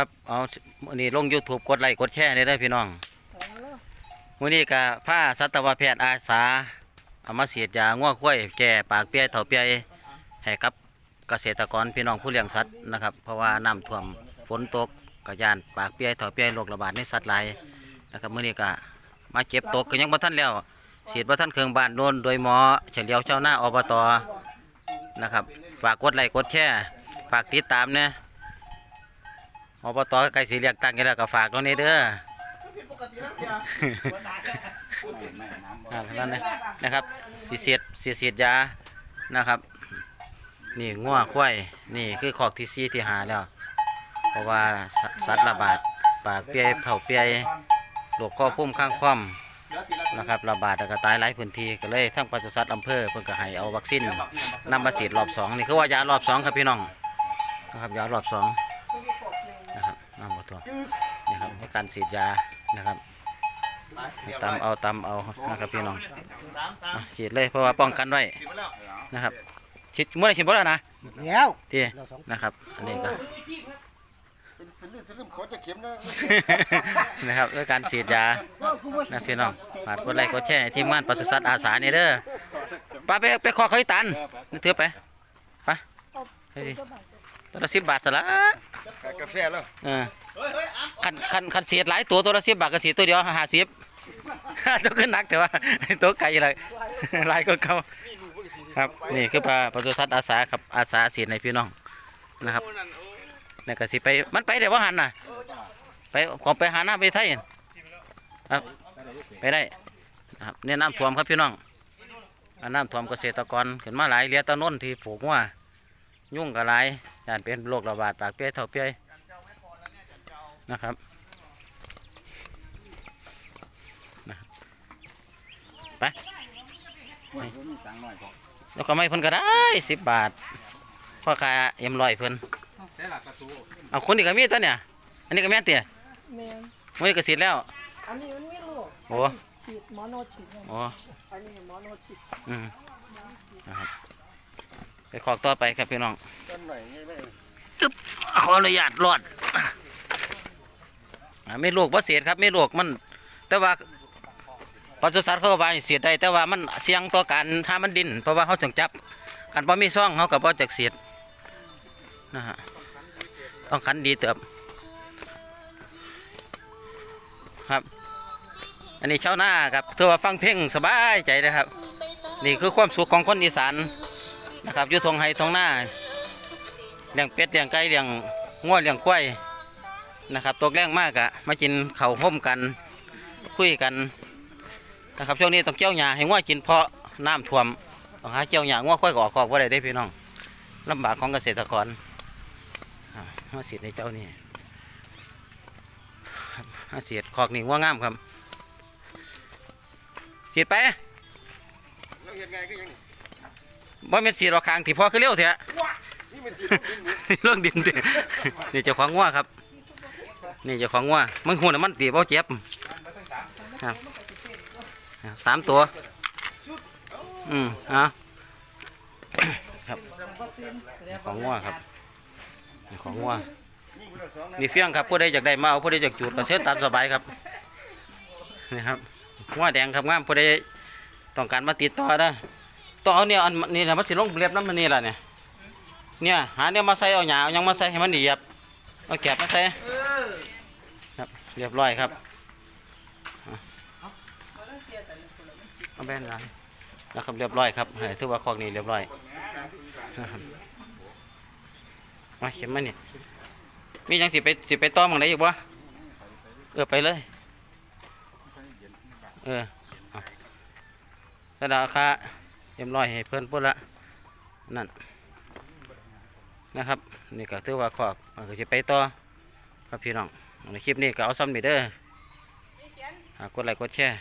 ครับเอามื้อนี้ลง YouTube กดไลค์กดแชร์ได้เด้อพี่น้องมื้อนี้ก็พาสัตวแพทย์อาสาเอามาฉีดยางัวควายแก่ปากเปียเถาเปียให้กับเกษตรกรพี่น้องผู้เลี้ยงสัตว์นะครับ เพราะว่าน้ำท่วมฝนตกก็ยานปากเปียเถาเปียโรคระบาดในสัตว์หลายนะครับมื้อนี้ก็มาเก็บตกก็ยังบ่ทันแล้วฉีดบ่ทันเครื่องบ้านโน่นโดยหมอเฉลียวเจ้าหน้าอบตนะครับฝากกดไลค์กดแชร์ฝากติดตามเนี่ย อบตใกล้สีเรียกตั้งกันแล้วก็ฝากตรงนี้เด้อนั่นนะนะครับสีเสียดสีเสียดยานะครับ นี่ง่วควายนี่คือขอกที่ซีที่หาแล้ว เพราะว่าสัตว์ระบาดปากเปียเผาเปียโรคข้อพุ่มข้างคว่ำนะครับระบาดแล้วก็ตายหลายพื้นที่ก็เลยทั้งปศุสัตว์อำเภอเพิ่นก็ให้เอาวัคซีนนำมาฉีดรอบสองนี่คือว่ายารอบสองครับพี่น้องนะครับยารอบสอง นะครับน้ำบตัวนะครับในการฉีดยานะครับตำเอาตำเอานะครับพี่น้องอะฉีดเลยเพราะว่าป้องกันไว้นะครับฉีดเมื่อไหรฉีดบ่แล้วนะแล้วที่นะครับอันนี้ก็ เป็นสลืมสลืมเขาจะเข็มนะ นะครับด้วยการฉีดยานะพี่น้องฝากกดไลค์กดแชร์ให้ทีมงานปศุสัตว์อาสานี่เด้อป้าไปไปขอเขาอีตันนี่ถือไปไปไปดิ ตัวละสิบบาทสละกาแฟแล้วเออคันคันคันเสียดหลายตัวตัวละสิบบาทก็เสียตัวเดียวห้าสิบตัวขึ้นหนักแต่ว่าตัวไก่เลยหลายก็เขาครับนี่คือปลาปศุสัตว์อาสาครับอาสาเสียในพี่น้องนะครับนี่ก็สิไปมันไปเดี๋ยวว่าหันน่ะไปขอไปหาหน้าไปไทยครับไปได้นะครับเนี่ยน้ำท่วมครับพี่น้องอันน้ำท่วมเกษตรกรขึ้นมาหลายเหลียตะนนที่ปลูกว่ายุ่งกับหลาย ยานเป็นโรคระบาดปากเปี้ยเท่าเปี้ยนะครับไปแล้วก็ไม่เพิ่นก็ได้สิบบาทพ่อค้าเอ็มลอยเพิ่นเอาคนนี้ก็มีตัวเนี่ย อันนี้ก็แม่นเตี้ยแมนมื้อนี้ก็เสิแล้ว อันนี้มันไม่รู้โอ้ฉีดหมอโนฉีดไงโอ้อันนี้หมอโนฉีดอืมนะครับไปขอกต่อไปครับพี่น้องต้นหน่อย นี่เลยขออนุญาตรอดไม่ลูกบ่เสียดครับไม่ลูกมัน แต่ว่าปศุสัตว์เขาก็ว่าให้เสียดได้แต่ว่ามันเสี่ยงต่อการถ้ามันดิน เพราะว่าเขาถึงจับกันบ่มีซ่องเขาก็บ่จักเสียดนะฮะต้องขันดีเติบครับ อันนี้ชาวนาครับถือว่าฟังเพลงสบายใจนะครับ นี่คือความสุขของคนอีสานนะครับอยู่ทงไห้ทงหน้า เลี้ยงเป็ดเลี้ยงไก่เลี้ยงง้วเลี้ยงควายนะครับตกแรงมากอะมากินข้าวห่มกันคุยกันนะครับช่วงนี้ต้องเกี่ยวหญ้าให้ง้วกินเพราะน้ำท่วมต้องหาเกี่ยวหญ้าง้วควายก็ออกคอกว่าได้ได้พี่น้องลำบากของเกษตรกรอ่ามาเสียดในเจ้านี่ครับมาเสียดคอกนี่ง้วงามครับเสียดไปแล้วเห็นไงก็ยังนี่บ่เป็นเสียดออกคางที่พ่อคือเร็วเถอะนี่มันสิ เรื่องดินเดนี่เจ้าของงัวครับ นี่เจ้าของงัวมึงหูน่ะมันตีบ่เจ็บครับสามตัว อืมอะครับนี่ของงัวครับนี่ของงัวนี่คนละสองนะนี่เฟี้ยงครับผู้ใดอยากได้มาเอาผู้ใดอยากจูดก็เชิญตามสบายครับนี่ครับงัวแดงครับงามผู้ใดต้องการมาติดต่อนะต้องเอาเนี่ยอันนี่นะมันสิลงเรียบน้ำมันนี่แหละเนี่ย เนี่ยหาเนี่ยมาใส่เอาหยาเอายังมาใส่ให้มันเหยียบเอาแกบมาใส่ครับเรียบร้อยครับเอาแบนหลังนะครับเรียบร้อยครับถือว่าคอกนี้เรียบร้อยมาเข็มมาเนี่ยมียังสิไปสิไปต้อมองไหนอีกวะเออไปเลยเออเอาสดาคาเรียบร้อยให้เพิ่นพูดละนั่น นะครับนี่ก็ถือว่าขอกมันก็จะไปต่อครับพี่น้องในคลิปนี้ก็เอาซ้ำนี่เด้อหากกดไลค์กดแชร์